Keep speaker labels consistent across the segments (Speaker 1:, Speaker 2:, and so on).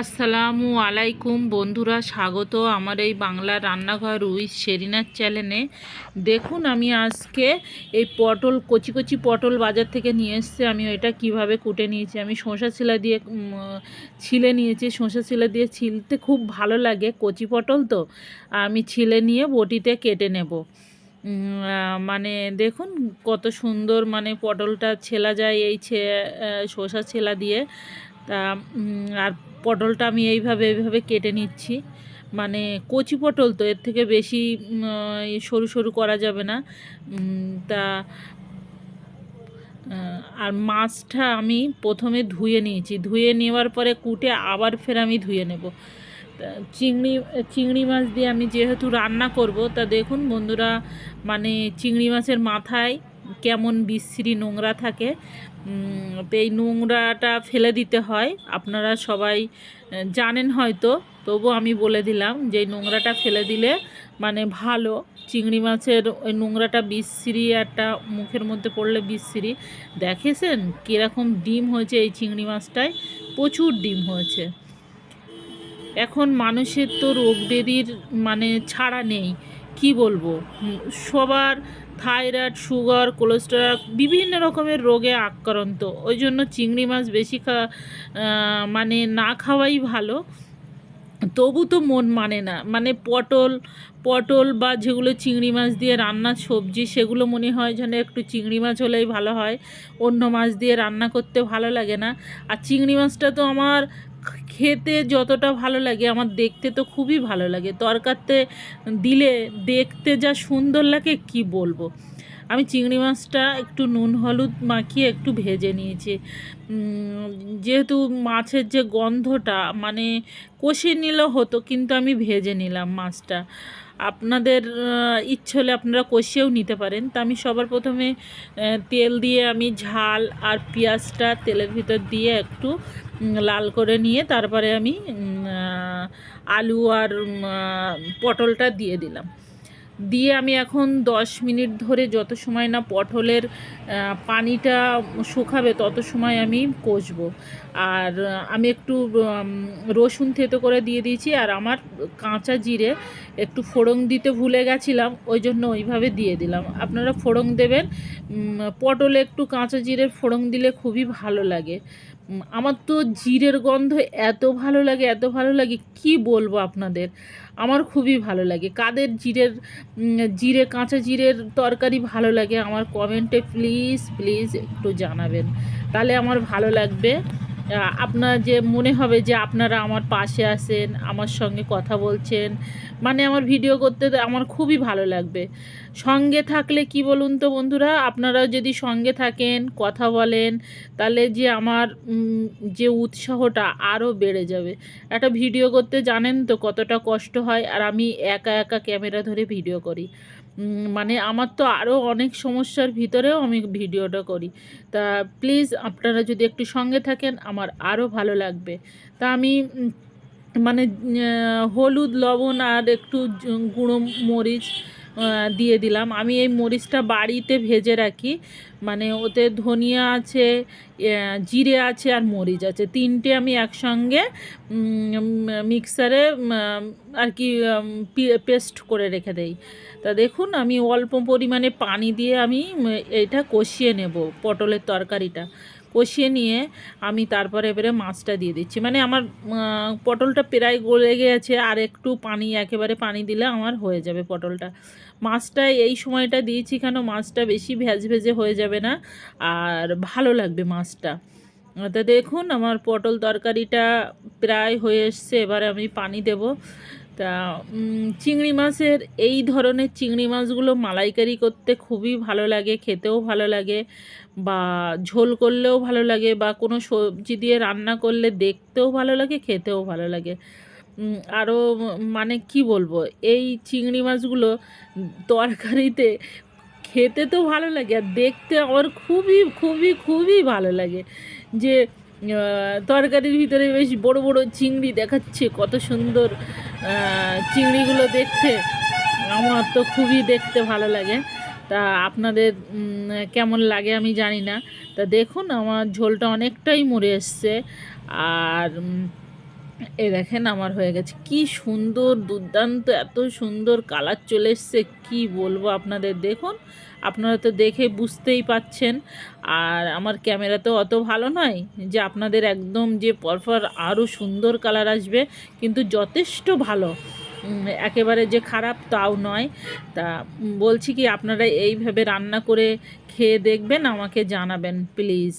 Speaker 1: আসসালামু আলাইকুম বন্ধুরা, স্বাগত আমার এই বাংলা রান্নাঘর উইথ শেরিনার চ্যানেলে। দেখুন, আমি আজকে এই পটল, কচি কচি পটল বাজার থেকে নিয়ে এসছে। আমি এটা কীভাবে কুটে নিয়েছি, আমি শসা শিলা দিয়ে ছিলে নিয়েছি। শসা শিলা দিয়ে ছিলতে খুব ভালো লাগে কচি পটল তো। আমি ছিলে নিয়ে বটিতে কেটে নেব। মানে দেখুন কত সুন্দর মানে পটলটা ছেলা যায় এই ছে শসা ছেলা দিয়ে। তা আর পটলটা আমি এইভাবে এইভাবে কেটে নিচ্ছি। মানে কচি পটল তো, এর থেকে বেশি সরু সরু করা যাবে না। তা আর মাছটা আমি প্রথমে ধুয়ে নিয়েছি। ধুয়ে নেওয়ার পরে কুটে আবার ফের আমি ধুয়ে নেব। চিংড়ি চিংড়ি মাছ দিয়ে আমি যেহেতু রান্না করব, তা দেখুন বন্ধুরা মানে চিংড়ি মাছের মাথায় কেমন বিশ্রী নোংরা থাকে এই নোংরাটা ফেলে দিতে হয়। আপনারা সবাই জানেন হয়তো তবু আমি বলে দিলাম যে নোংরাটা ফেলে দিলে মানে ভালো। চিংড়ি মাছের ওই নোংরাটা বিশ্রী, একটা মুখের মধ্যে পড়লে বিশ্রী। দেখেছেন কীরকম ডিম হয়েছে এই চিংড়ি মাছটায়? প্রচুর ডিম হয়েছে। এখন মানুষের তো রোগ ব্যাধির মানে ছাড়া নেই। কি বলব? সবার থাইরয়েড, সুগার, কোলেস্টেরল, বিভিন্ন রকমের রোগে আক্রান্ত। ওই জন্য চিংড়ি মাছ বেশি খা মানে না খাওয়াই ভালো। তবু তো মন মানে না। মানে পটল পটল বা যেগুলো চিংড়ি মাছ দিয়ে রান্নার সবজি, সেগুলো মনে হয় যেন একটু চিংড়ি মাছ হলেই ভালো হয়। অন্য মাছ দিয়ে রান্না করতে ভালো লাগে না। আর চিংড়ি মাছটা তো আমার খেতে যতটা ভালো লাগে, আমার দেখতে তো খুবই ভালো লাগে। তরকারতে দিলে দেখতে যা সুন্দর লাগে, কি বলব? আমি চিংড়ি মাছটা একটু নুন, হলুদ মাখিয়ে একটু ভেজে নিয়েছি। যেহেতু মাছের যে গন্ধটা মানে কষিয়ে নিলেও হতো, কিন্তু আমি ভেজে নিলাম মাছটা। আপনাদের ইচ্ছে হলে আপনারা কষিয়েও নিতে পারেন। তা আমি সবার প্রথমে তেল দিয়ে আমি ঝাল আর পেঁয়াজটা তেলের ভিতর দিয়ে একটু লাল করে নিয়ে তারপরে আমি আলু আর পটলটা দিয়ে দিলাম। দিয়ে আমি এখন দশ মিনিট ধরে যত সময় না পটলের পানিটা শুকাবে তত সময় আমি কষবো। আর আমি একটু রসুন থেতো করে দিয়ে দিয়েছি আর আমার কাঁচা জিরে একটু ফোড়ন দিতে ভুলে গেছিলাম, ওই জন্য ওইভাবে দিয়ে দিলাম। আপনারা ফোড়ং দেবেন পটলে একটু কাঁচা জিরে ফোড়ন দিলে খুবই ভালো লাগে। আমার তো জিরের গন্ধ এত ভালো লাগে, এত ভালো লাগে, কি বলব আপনাদের? আমার খুবই ভালো লাগে। কাদের জিরের জিরে, কাঁচা জিরের তরকারি ভালো লাগে, আমার কমেন্টে প্লিজ প্লিজ একটু জানাবেন। তাহলে আমার ভালো লাগবে। আপনার যে মনে হবে যে আপনারা আমার পাশে আছেন, আমার সঙ্গে কথা বলছেন মানে আমার ভিডিও করতে আমার খুবই ভালো লাগবে। সঙ্গে থাকলে কি বলুন তো বন্ধুরা? আপনারা যদি সঙ্গে থাকেন, কথা বলেন, তাহলে যে আমার যে উৎসাহটা আরও বেড়ে যাবে। একটা ভিডিও করতে জানেন তো কতটা কষ্ট হয়, আর আমি একা একা ক্যামেরা ধরে ভিডিও করি। মানে আমার তো আরও অনেক সমস্যার ভিতরেও আমি ভিডিওটা করি। তা প্লিজ আপনারা যদি একটু সঙ্গে থাকেন, আমার আরও ভালো লাগবে। তা আমি মানে হলুদ, লবণ আর একটু গুঁড়ো মরিচ দিয়ে দিলাম। আমি এই মরিচটা বাড়িতে ভেজে রাখি। মানে ওতে ধনিয়া আছে জিরে আছে আর মরিচ আছে। তিনটে আমি একসঙ্গে মিক্সারে আর কি পেস্ট করে রেখে দেই। তা দেখুন, আমি অল্প পরিমাণে পানি দিয়ে আমি এটা কষিয়ে নেব পটলের তরকারিটা। কষিয়ে নিয়ে আমি তারপরে এবারে মাছটা দিয়ে দিচ্ছি। মানে আমার পটলটা প্রায় গলে গেছে আর একটু পানি, একেবারে পানি দিলে আমার হয়ে যাবে পটলটা। মাছটা এই সময়টা দিয়েছি কেন মাছটা বেশি ভেজ ভেজে হয়ে যাবে না আর ভালো লাগবে মাছটা। তা দেখুন আমার পটল তরকারিটা প্রায় হয়ে এসছে, এবারে আমি পানি দেব। তা চিংড়ি মাছের এই ধরনের চিংড়ি মাছগুলো মালাইকারি করতে খুবই ভালো লাগে, খেতেও ভালো লাগে বা ঝোল করলেও ভালো লাগে বা কোনো সবজি দিয়ে রান্না করলে দেখতেও ভালো লাগে, খেতেও ভালো লাগে। আরও মানে কি বলব, এই চিংড়ি মাছগুলো তরকারিতে খেতে তো ভালো লাগে আর দেখতে আমার খুবই খুবই খুবই ভালো লাগে যে তরকারির ভিতরে বেশ বড় বড় চিংড়ি দেখাচ্ছে, কত সুন্দর চিংড়িগুলো দেখতে। আমার তো খুবই দেখতে ভালো লাগে। তা আপনাদের কেমন লাগে আমি জানি না। তা দেখুন, আমার ঝোলটা অনেকটাই মরে এসছে। আর এই দেখেন আমার হয়ে গেছে। কি সুন্দর, দুর্দান্ত, এত সুন্দর কালার চলে এসছে, কি বলব আপনাদের? দেখুন, আপনারা তো দেখে বুঝতেই পাচ্ছেন। আর আমার ক্যামেরা তো অত ভালো নয় যে আপনাদের একদম যে পরপর আরও সুন্দর কালার আসবে, কিন্তু যথেষ্ট ভালো। একেবারে যে খারাপ তাও নয়। তা বলছি কি, আপনারা এইভাবে রান্না করে খেয়ে দেখবেন, আমাকে জানাবেন প্লিজ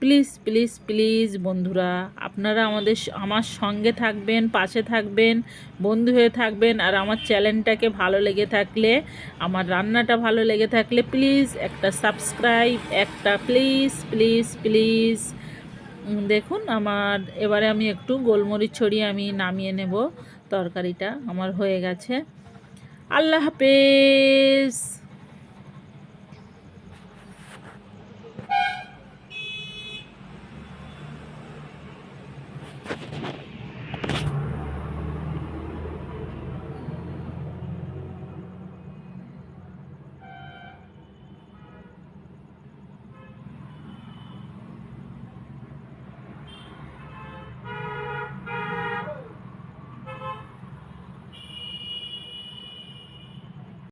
Speaker 1: প্লিজ প্লিজ প্লিজ, বন্ধুরা, আপনারা আমাদের আমার সঙ্গে থাকবেন, পাশে থাকবেন, বন্ধু হয়ে থাকবেন, আর আমার চ্যানেলটাকে ভালো লেগে থাকলে, আমার রান্নাটা ভালো লেগে থাকলে, প্লিজ, একটা সাবস্ক্রাইব, একটা প্লিজ প্লিজ প্লিজ। দেখুন, আমার, এবারে আমি একটু গোলমরিচ ছড়িয়ে আমি নামিয়ে নেব তরকারিটা, আমার হয়ে গেছে। আল্লাহ হাফেজ!